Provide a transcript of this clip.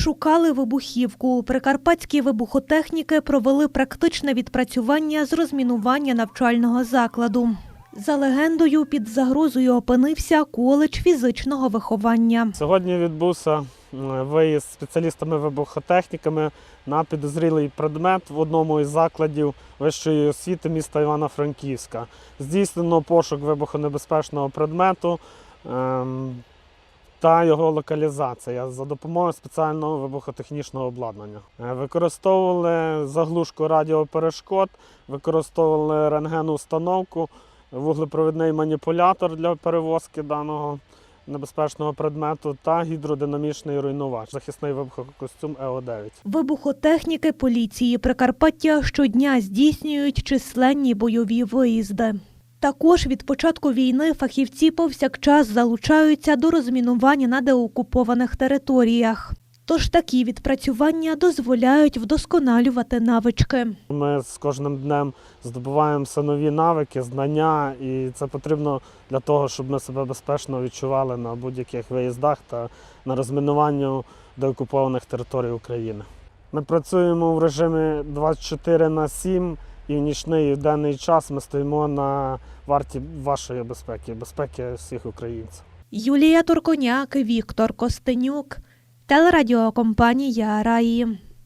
Шукали вибухівку. Прикарпатські вибухотехніки провели практичне відпрацювання з розмінування навчального закладу. За легендою, під загрозою опинився коледж фізичного виховання. Сьогодні відбувся виїзд спеціалістами-вибухотехніками на підозрілий предмет в одному із закладів вищої освіти міста Івано-Франківська. Здійснено пошук вибухонебезпечного предмету ем, та його локалізація за допомогою спеціального вибухотехнічного обладнання. Е, Використовували заглушку радіоперешкод, використовували рентгенну установку, вуглепровідний маніпулятор для перевозки даного небезпечного предмету та гідродинамічний руйнувач, захисний вибухокостюм ЕО-9. Вибухотехніки поліції Прикарпаття щодня здійснюють численні бойові виїзди. Також від початку війни фахівці повсякчас залучаються до розмінування на деокупованих територіях. Тож такі відпрацювання дозволяють вдосконалювати навички. Ми з кожним днем здобуваємо все нові навики, знання, і це потрібно для того, щоб ми себе безпечно відчували на будь-яких виїздах та на розмінуванні деокупованих територій України. Ми працюємо в режимі 24 на 7 і в нічний в денний час ми стоїмо на варті вашої безпеки, безпеки всіх українців. Юлія Турконяк, Віктор Костенюк, телерадіокомпанія Раї.